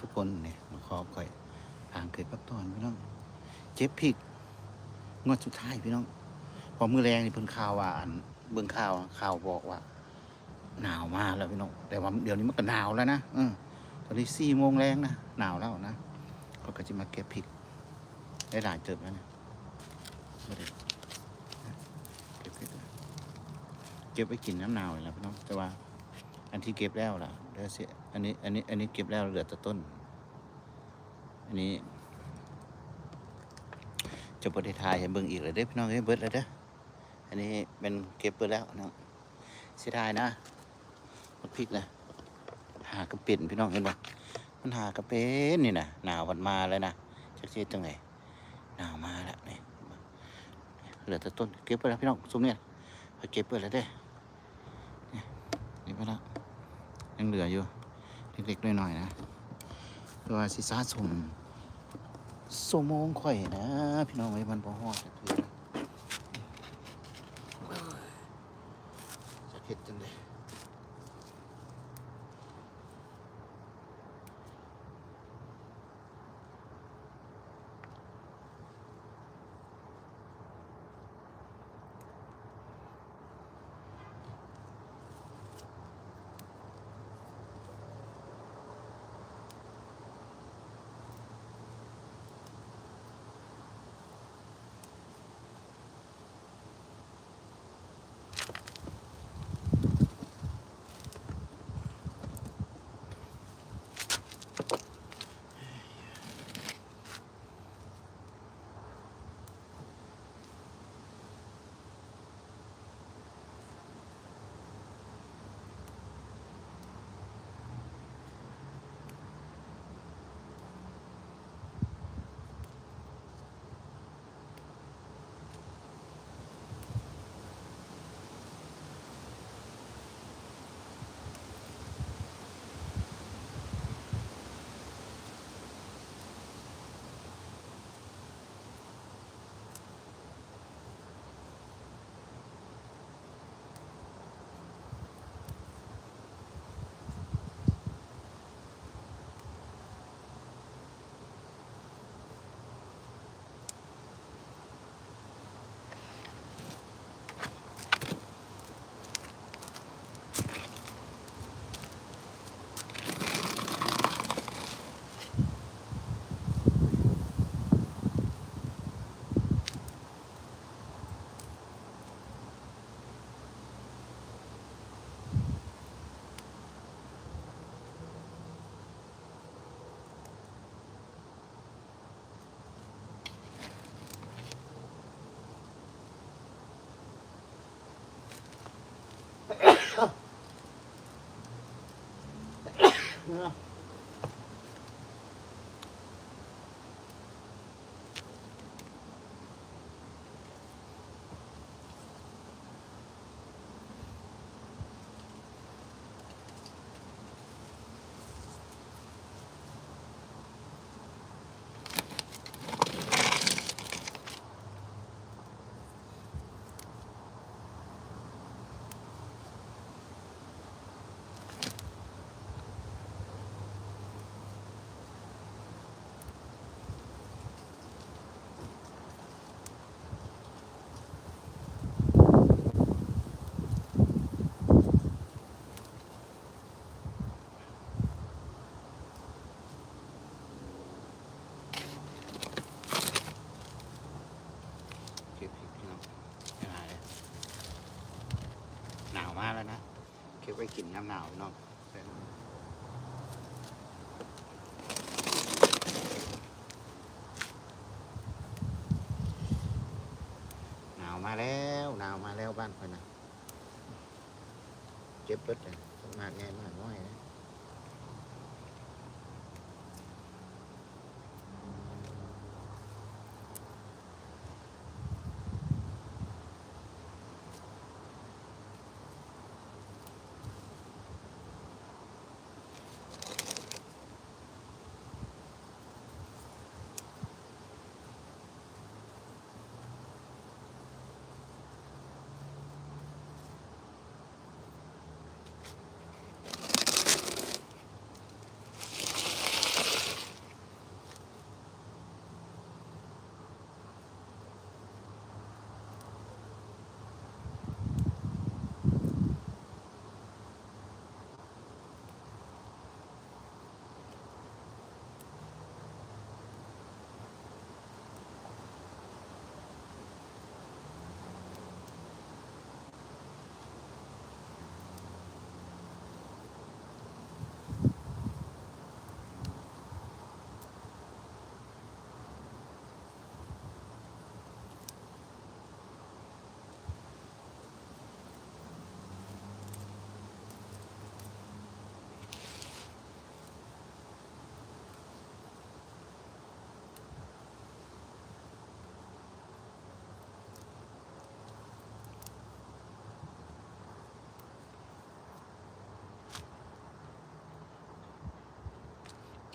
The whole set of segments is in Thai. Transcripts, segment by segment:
ทุกคนเนี่ยมาขอคอยทางเคยปักตอนพี่น้อง เจ็บพริกงวดสุดท้ายพี่น้อง พอมือแรงนี่เพิ่นข่าวว่าอันเบิ่งข่าวข่าวบอกว่า หนาวมากแล้วพี่น้อง แต่ว่าเดี๋ยวนี้มันก็หนาวแล้วนะเออตอนนี้สี่โมงแรงนะหนาวแล้วนะเขาก็จะมาเก็บพริกได้หลายเติบแล้วนะบ่ได้เก็บพริกแล้วเก็บไว้กินน้ำหนาวเลยละพี่น้องแต่ว่า อันที่เก็บแล้วล่ะเดี๋ยวเสีย อันนี้ อันนี้ อันนี้เก็บแล้วเหลือแต่ต้น อันนี้จะบริทายให้เบิ่งอีกเลยเด้พี่น้องเอ้เบิดแล้วเด้อ อันนี้เป็นเก็บเบิดแล้วนะเสียดายนะมันพริกนะ หากระเป็นพี่น้องเห็นปะมันหากระเป็นนี่นะหนาวมันมาแล้วนะจักเสียจังไงหนาวมาแล้วนี่เห็นปะเหลือแต่ต้นเก็บไปแล้วพี่น้องซุ้มเนี่ยเก็บไปแล้วเด้อนี่เก็บไปแล้วยังเหลืออยู่ เล็กๆน้อยๆนะตัวาสิซาสมสมองข่อยนะ พี่น้องไอ้มันบ่ฮอดจักทีนะจะ เก็บพริกพี่น้องไม่หายเลยหนาวมากแล้วนะเก็บ ไปกินน้ำหนาวเน้องหนาวมาแล้วหนาวมาแล้วบ้านคนนะเจ็บปวดเลยสมากไงมากน้อยนะ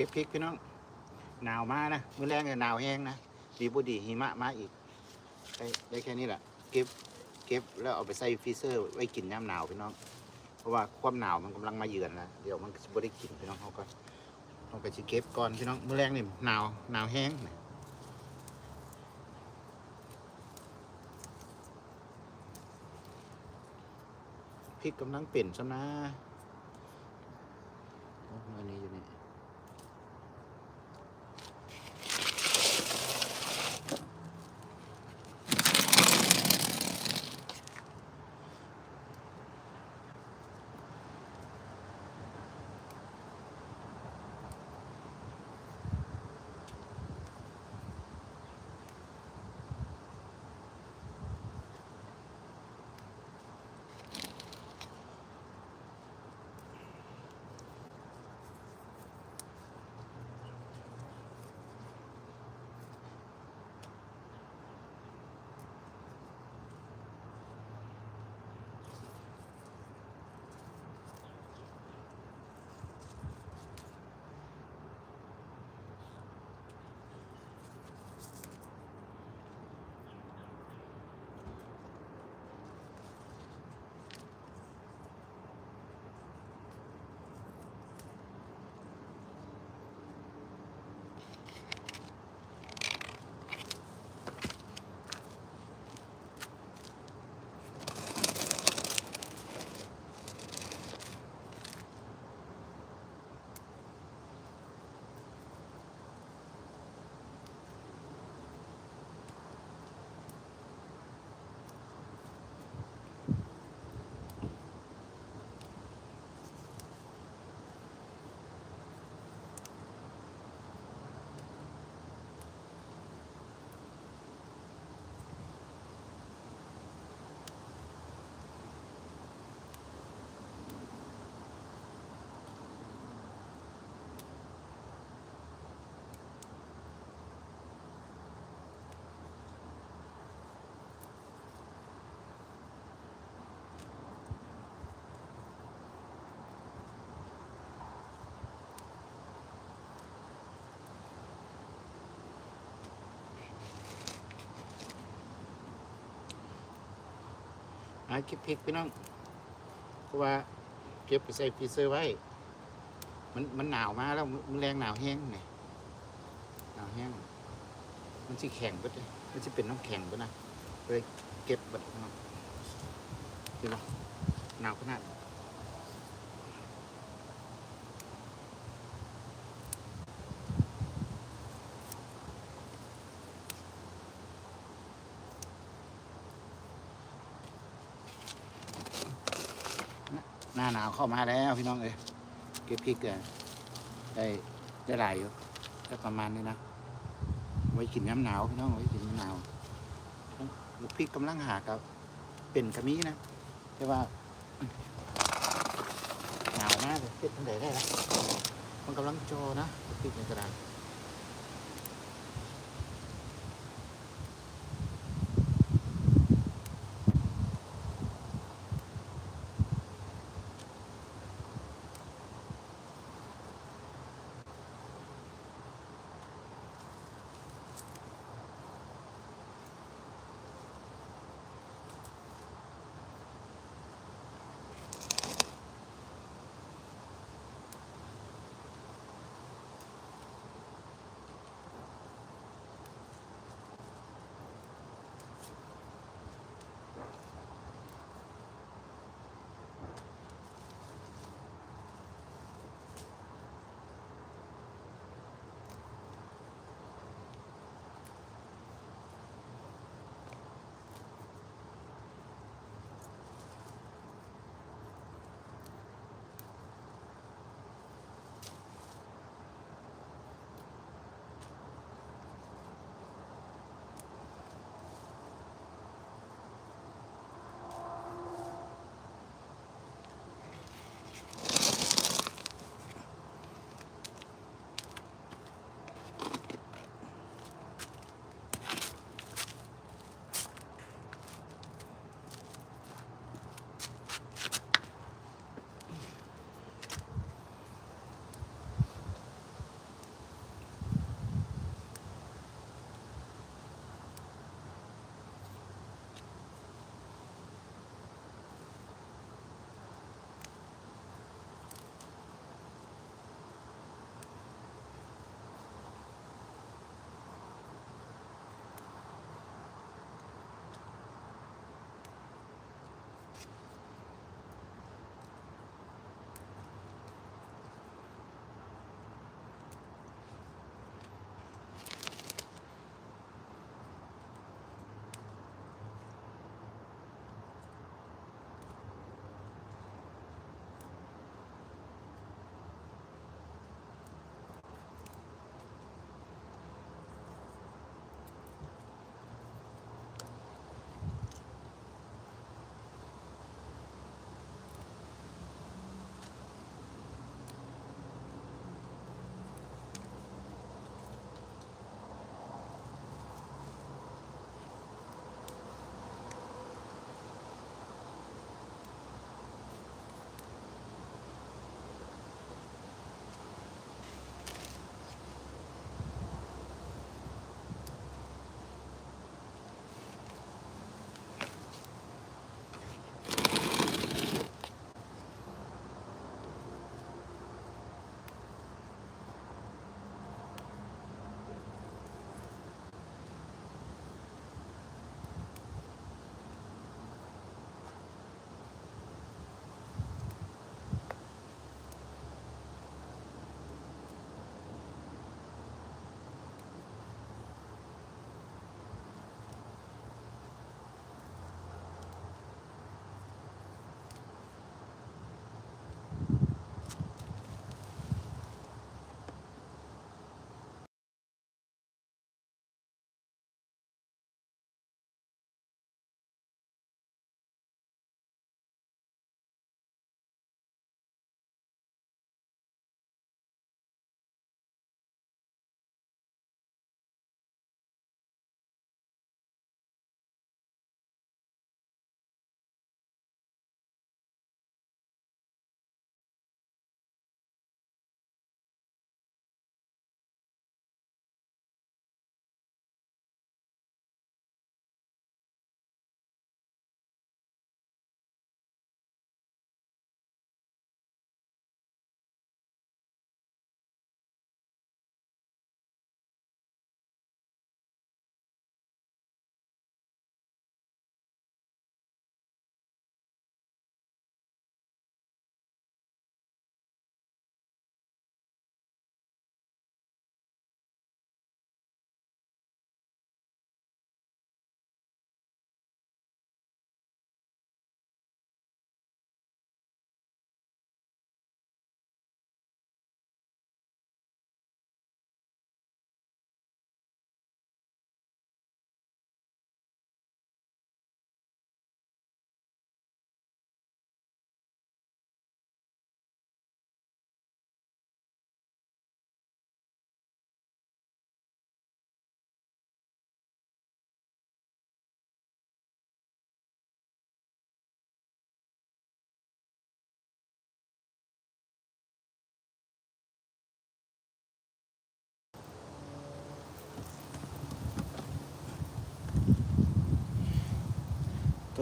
ก็บพริกพี่น้องหนาวมานะมื้อแรกเนี่ยหนาวแห้งนะดีบุดีหิมะมาอีกได้ได้แค่นี้แหละเก็บเก็บแล้วเอาไปใส่ฟรีเซอร์ไว้กินน้ำหนาวพี่น้อง เพราะว่าความหนาวมันกำลังมาเยือนแล้วเดี๋ยวมันจะไม่ได้กินพี่น้องเขาก็ต้องไปสิเก็บก่อนพี่น้องมื้อแรกนี่หนาวหนาวแห้งนะพริกกำลังเปลี่ยนซะนะ หาเก็บพริกพี่น้อง เพราะว่าเก็บไปใส่ฟรีเซอร์ไว้ มันมันหนาวมาแล้วมันแรงหนาวแห้งไงหนาวแห้ง มันจะแข็งไปเลยมันจะเป็นน้ำแข็งไปนะเลยเก็บบัดพี่น้องเห็นไหมหนาวขนาด น้าหนาวเข้ามาแล้วพี่น้องเอ้ยเก็บพริกกันได้ได้หลายอยู่ได้ประมาณนี้นะไว้กินน้ำหนาวพี่น้องไว้กินน้ำหนาวลูกพริกกำลังหากับเป็นกระมีนะแต่ว่าหนาวมากเลยเป็นทังไหนได้ละมันกำลังโจนะพริกในกระดาน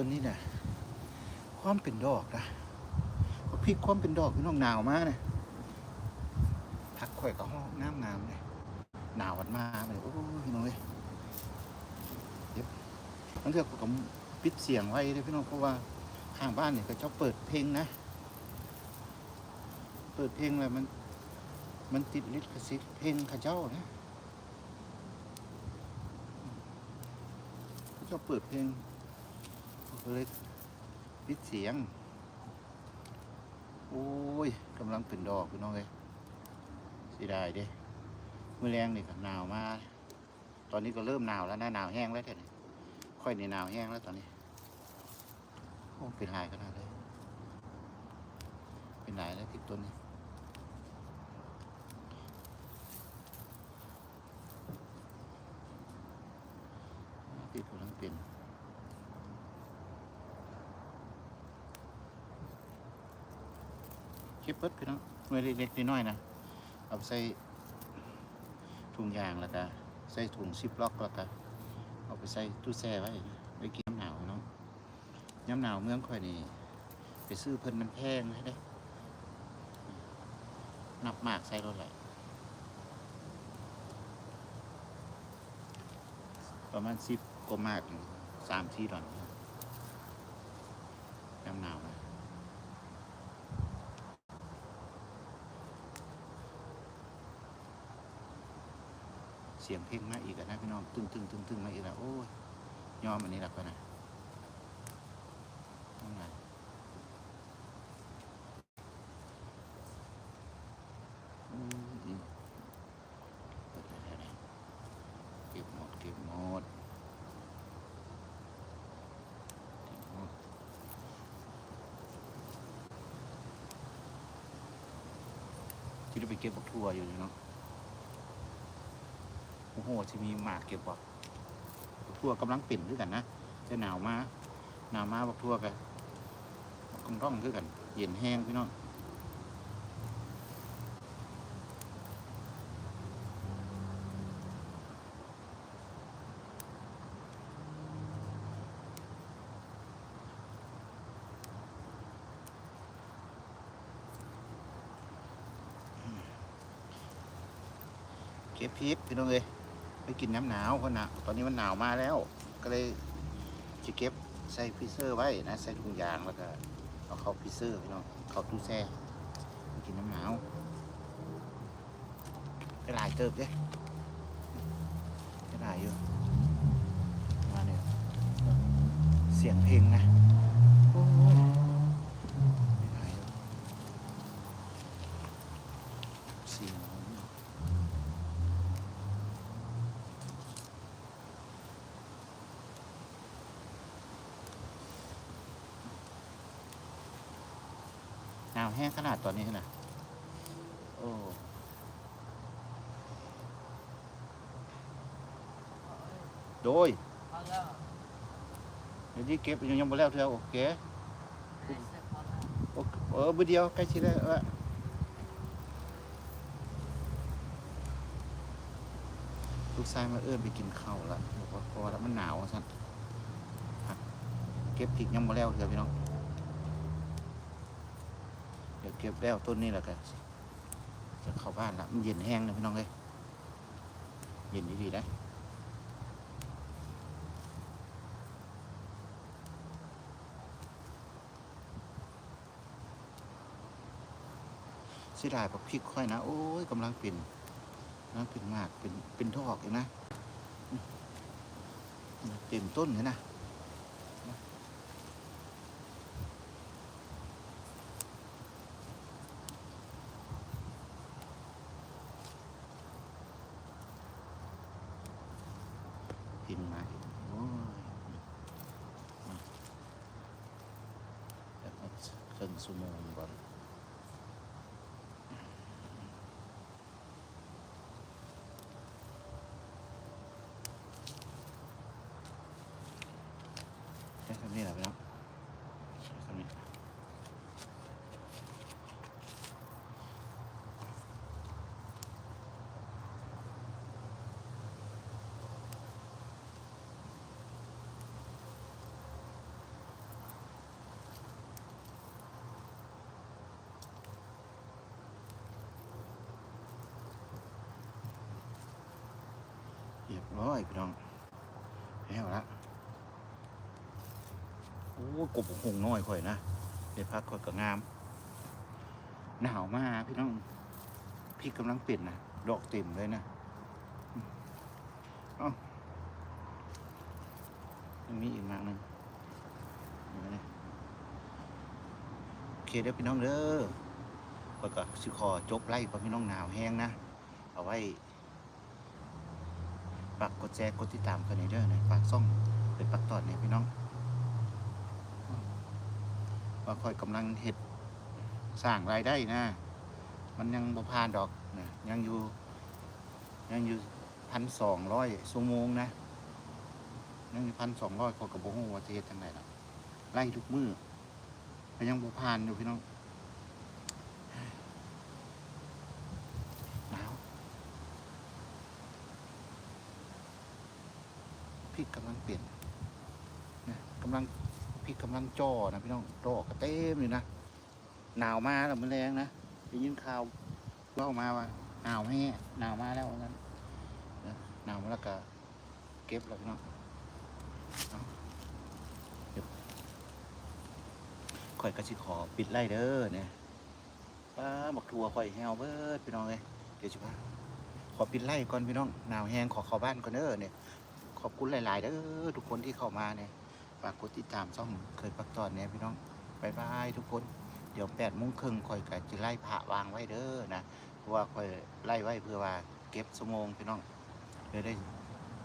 ต้นนี้เนี่ยความเป็นดอกนะพริกความเป็นดอกพี่น้องหนาวมากนี่ยพักข่อยก็ห้องน้ำงามเลยหนาววันมาเลยโอ้ยพี่น้องเลยเดี๋ยวมันเถื่อผมปิดเสียงไว้เลยพี่น้องเพราะว่าข้างบ้านเนี่ยก็เจ้าเปิดเพลงนะ เปิดเพลงแล้วมัน มันติดลิขสิทธิ์เพลงข้าเจ้านะเขาเจ้าเปิดเพลง เลยปิดเสียง โอ้ยกำลังเป็นดอกพี่น้องเลยเสียดายเด้เมื่อแรงนี่ก็หนาวมาก ตอนนี้ก็เริ่มหนาวแล้วนะหนาวแห้งแล้วเถอะนี่ค่อยในหนาวแห้งแล้วตอนนี้โอ้เป็นลายขนาดเลย เป็นลายแล้วติดต้นนี้ที่กำลังเป็น ก็บเบิดพี่น้องหน่วยเล็กๆน้อยๆนะเอาใส่ถุงยางแล้วก็ใส่ถุงซิปล็อกแล้วก็เอาไปใส่ตู้แช่ไว้ไว้กินน้ำหนาวเนาะน้ำหนาวเมืองค่อยนี่ไปซื้อเพิ่นมันแพงให้ได้นับมากใส่รถไหลประมาณสิบกว่ามากสามที่ดอนน้ำหนาวนะเสียงเพลงมาอีกอะนะพี่น้องตึงตึงตึงตึงมาอีกแล้วโอ้ยยอมอันนี้ละก็นะน้ำหนาวอืมอืมเปิดได้แล้วนะเก็บหมดเก็บหมดที่เราไปเก็บบักทั่วอยู่เนาะ หจะมีหมากเก็บบ่บักทั่วกำลังปิ่นด้วยกันนะจะหนาวมาหนาวมาบักทั่วกันกำร่องด้วยกัน เย็นแห้งพี่น้องเก็บพริกพี่น้องเลย ไปกินน้ำหนาวเพราะหนาวตอนนี้มันหนาวมาแล้ว ก็เลยจะเก็บใส่ฟรีเซอร์ไว้นะใส่ถุงยางแล้วก็เอาเข้าฟรีเซอร์พี่น้องเข้าตู้แช่ไปกินน้ำหนาวก็หลายเติบเด้ก็หลายอยู่มาเนี่ยเสียงเพลงนะโอ้ยไม่หลายอยู่เสียง หนาวแห้งขนาดตอนนี้นะโอ้ โดยพอแล้วเดี๋ยวนี้เก็บยังยังบ่แล้วเธอโอเคให้เสร็จพอแล้วโอเคเออมือเดียวใกล้ชิดแล้วเออลูกชายมาเอื้อนไปกินข้าวล้วบอกว่าพอแล้วมันหนาวสั่นอะเก็บผิกยังบ่แล้วเถอพี่น้องเดี๋ยวเก็บแล้วต้นนี้แหละกันจะเข้าบ้านละมันเย็นแห้งนะพี่น้องเลยเย็นดีๆนะ เสียดายปักพริกค่อยนะ โอ้ยกำลังเป็นกำลังเป็นมากเป็นเป็นทอกอยู่นะเต็มต้นเลยนะกินมาโอ้ยแล้วก็ครึ่งชั่มอนใช้คำนี้แหละพี่น้องใช้คำนี้ เรียบร้อยพี่น้องแล้วละโอ้กบหงน้อยค่อยนะในพักค่อยก็งาม หนาวมากพี่น้องพี่กำลังเปลี่ยนนะดอกเต็มเลยนะอืมเอ้ายังมีอีกมากนึงโอเคเด้อพี่น้องเด้อแล้วก็สิขอจบไล่เพราะพี่น้องหนาวแห้งนะเอาไว้ ฝากกดแชร์กดติดตามกันในเด้อนะฝากซ่องเป็นปักตอดเนี่ยพี่น้องว่าคอยกำลังเห็ดสร้างรายได้นะ มันยังบ่ผ่านดอกนะยังอยู่ ยังอยู่พันสองร้อยชั่วโมงนะ ยังอยู่พันสองร้อยขอกับบ่ฮู้วาเฮ็ดจังไดล่ะไล่ทุกมือก็ยังบ่ผ่านอยู่พี่น้องหนาว พี่กำลังเปลี่ยนนะกำลังพี่กำลังจ่อนะพี่น้องจ่อกระเต็มเลยนะหนาวมาแล้วมันแรงนะได้ยินข่าวเล่ามาว่าหนาวแม่หนาวมาแล้วว่างั้นนะหนาวมาแล้วก็เก็บแล้วพี่น้องข่อยกระสิขอปิดไล่เด้อเนี่ยป้าบักทัวข่อยแฮวเบิร์ดพี่น้องเลยเดี๋ยวจะพาขอปิดไล่ก่อนพี่น้องหนาวแห้งขอเข้าบ้านก่อนเด้อเนี่ย ขอบคุณหลาย ๆเด้อทุกคนที่เข้ามาเนี่ยฝากกดติดตามช่องเคยปักตอนเนี่ยพี่น้องบายบายทุกคน เดี๋ยวแปดโมงครึ่งคอยกะจะไล่ผ่าวางไว้เด้อนะเพราะว่าคอยไล่ไว้เพื่อว่าเก็บสมงพี่น้องเดี๋ยวได้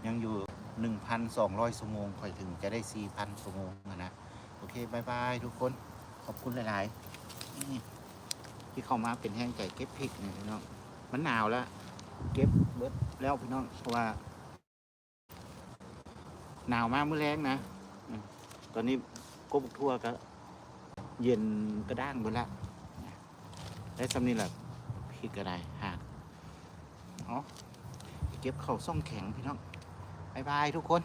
ยังอยู่หนึ่งพันสองร้อยสมงคอยถึงจะได้สี่พันสมงอะนะโอเคบายบายทุกคนขอบคุณหลาย ๆ ที่เข้ามาเป็นแห้งใจเก็บพริกเนี่ยพี่น้องมันหนาวแล้ว เก็บเบิดแล้วพี่น้องเพราะว่า หนาวมากเมื่อแรงนะตอนนี้กบทั่วก็ เย็นกระด้างหมดแล้วได้สำนี่แหละพี่ก็ได้หากอ๋อเก็บเข่าซ่องแข็งพี่น้องบายบายทุกคน